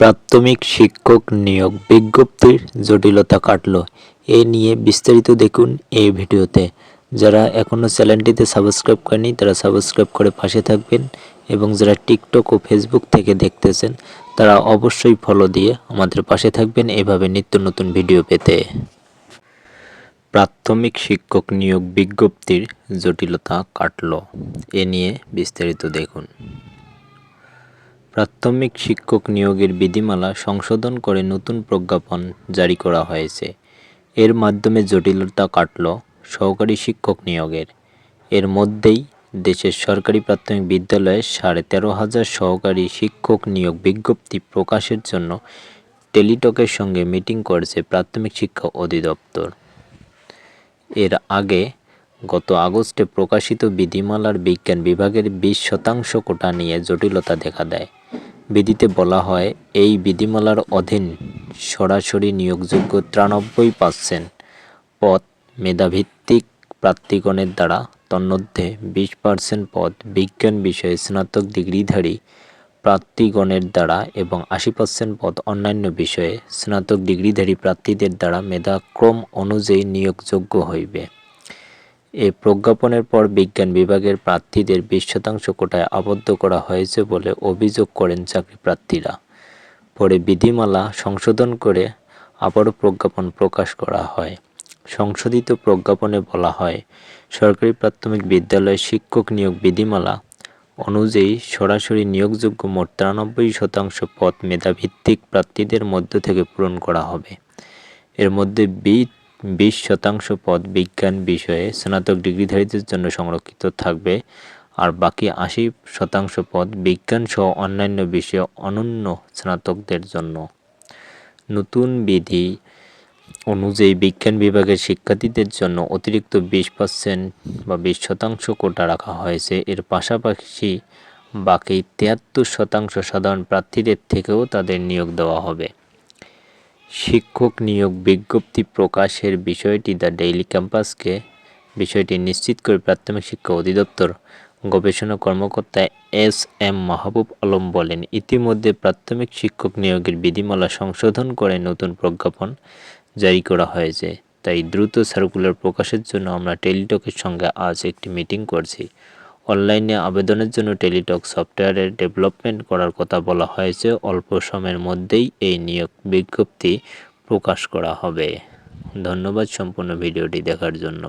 প্রাথমিক শিক্ষক নিয়োগ বিজ্ঞপ্তির জটিলতা কাটল। এ নিয়ে বিস্তারিত দেখুন এই ভিডিওতে। যারা এখনও চ্যানেলটিতে সাবস্ক্রাইব করেনি, তারা সাবস্ক্রাইব করে পাশে থাকবেন এবং যারা টিকটক ও ফেসবুক থেকে দেখতেছেন, তারা অবশ্যই ফলো দিয়ে আমাদের পাশে থাকবেন এভাবে নিত্য নতুন ভিডিও পেতে। প্রাথমিক শিক্ষক নিয়োগ বিজ্ঞপ্তির জটিলতা কাটল। এ নিয়ে বিস্তারিত দেখুন। প্রাথমিক শিক্ষক নিয়োগের বিধিমালা সংশোধন করে নতুন প্রজ্ঞাপন জারি করা হয়েছে। এর মাধ্যমে জটিলতা কাটল সহকারী শিক্ষক নিয়োগের। এর মধ্যেই দেশের সরকারি প্রাথমিক বিদ্যালয়ে সাড়ে তেরো হাজার সহকারী শিক্ষক নিয়োগ বিজ্ঞপ্তি প্রকাশের জন্য টেলিটকের সঙ্গে মিটিং করেছে প্রাথমিক শিক্ষা অধিদপ্তর। এর আগে গত আগস্টে প্রকাশিত বিধিমালার বিজ্ঞান বিভাগের বিশ শতাংশ কোটা নিয়ে জটিলতা দেখা দেয়। বিধিতে বলা হয়, এই বিধিমালার অধীন সরাসরি নিয়োগযোগ্য তিরানব্বই পার্সেন্ট পদ মেধাভিত্তিক প্রার্থীগণের দ্বারা তন্মধ্যে বিশ পার্সেন্ট পদ বিজ্ঞান বিষয়ে স্নাতক ডিগ্রিধারী প্রার্থীগণের দ্বারা এবং আশি পার্সেন্ট পদ অন্যান্য বিষয়ে স্নাতক ডিগ্রিধারী প্রার্থীদের দ্বারা মেধাক্রম অনুযায়ী নিয়োগযোগ্য হইবে। এ প্রজ্ঞাপনের পর বিজ্ঞান বিভাগের প্রার্থীদের বিশ শতাংশ কোটায় আবদ্ধ করা হয়েছে বলে অভিযোগ করেন চাকরি প্রার্থীরা। পরে বিধিমালা সংশোধন করে আবারও প্রজ্ঞাপন প্রকাশ করা হয়। সংশোধিত প্রজ্ঞাপনে বলা হয়, সরকারি প্রাথমিক বিদ্যালয়ে শিক্ষক নিয়োগ বিধিমালা অনুযায়ী সরাসরি নিয়োগযোগ্য মোট তিরানব্বই শতাংশ পদ মেধাভিত্তিক প্রার্থীদের মধ্য থেকে পূরণ করা হবে। এর মধ্যে বি বিশ শতাংশ পদ বিজ্ঞান বিষয়ে স্নাতক ডিগ্রিধারীদের জন্য সংরক্ষিত থাকবে, আর বাকি আশি শতাংশ পদ বিজ্ঞান সহ অন্যান্য বিষয়ে অনন্য স্নাতকদের জন্য। নতুন বিধি অনুযায়ী বিজ্ঞান বিভাগের শিক্ষার্থীদের জন্য অতিরিক্ত বিশ পার্সেন্ট বা বিশ শতাংশ কোটা রাখা হয়েছে। এর পাশাপাশি বাকি তিয়াত্তর শতাংশ সাধারণ প্রার্থীদের থেকেও তাদের নিয়োগ দেওয়া হবে। শিক্ষক নিয়োগ বিজ্ঞপ্তি প্রকাশের বিষয়টি দ্য ডেইলি ক্যাম্পাসকে বিষয়টি নিশ্চিত করে প্রাথমিক শিক্ষা অধিদপ্তর, গবেষণা কর্মকর্তা এস এম মাহবুব আলম বলেন, ইতিমধ্যে প্রাথমিক শিক্ষক নিয়োগের বিধিমালা সংশোধন করে নতুন প্রজ্ঞাপন জারি করা হয়েছে। তাই দ্রুত সার্কুলার প্রকাশের জন্য আমরা টেলিটকের সঙ্গে আজ একটি মিটিং করছি। অনলাইনে আবেদনের জন্য টেলিটক সফটওয়্যারের ডেভেলপমেন্ট করার কথা বলা হয়েছে। অল্প সময়ের মধ্যেই এই নিয়োগ বিজ্ঞপ্তি প্রকাশ করা হবে। ধন্যবাদ সম্পূর্ণ ভিডিওটি দেখার জন্য।